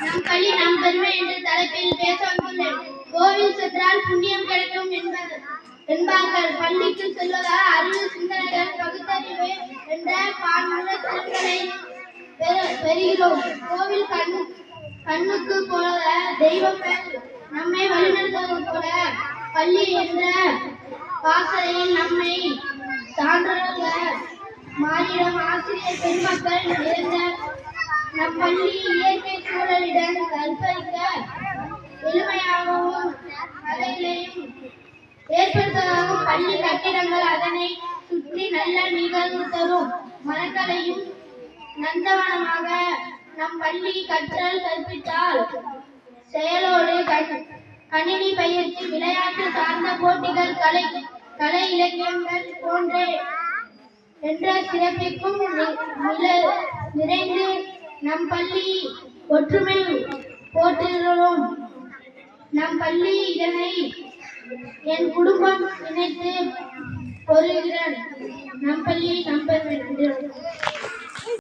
நம் பள்ளி நம் பெருமை என்ற தலைப்பில் பேச வந்துள்ளேன் கோவில் சென்றால் புண்ணியம் கிடைக்கும் என்பது என்பார்கள். பள்ளிக்கு செல்வதால் அறிவு சிந்தனைகள் பகுத்தறிவு என்ற பான்முள்ள திறன்களை பெறுகிறோம். கோவில் கண் கண்ணுக்கு போல தெய்வங்கள் நம்மை வழிநடத்துவது போல பள்ளி என்ற வாசலையில் நம்மை சான்றவர்கள் மாநிலம் ஆசிரியர் பெருமக்கள் நிறைந்த நம் பள்ளி இயற்கை சூழலிடம் கற்பழிக்க எளிமையாகவும் ஏற்படுத்துவதாகவும் பள்ளி கட்டிடங்கள் அதனை சுற்றி நல்ல நிகழ்வு தரும் மரங்களையும் நந்தவனமாக நம் பள்ளி கற்றல் கற்பித்தால் செயலோடு கண்- கணினி பயிற்சி விளையாட்டு சார்ந்த போட்டிகள் கலை கலை இலக்கியங்கள் போன்ற என்ற சிறப்பிக்கும் நிறைந்து நம் பள்ளி ஒற்றுமை போற்றுகிறோம். நம் பள்ளி இதனை என் குடும்பம் நினைத்து பொறுகிறேன் நம் பள்ளி நம்ப வேண்டும்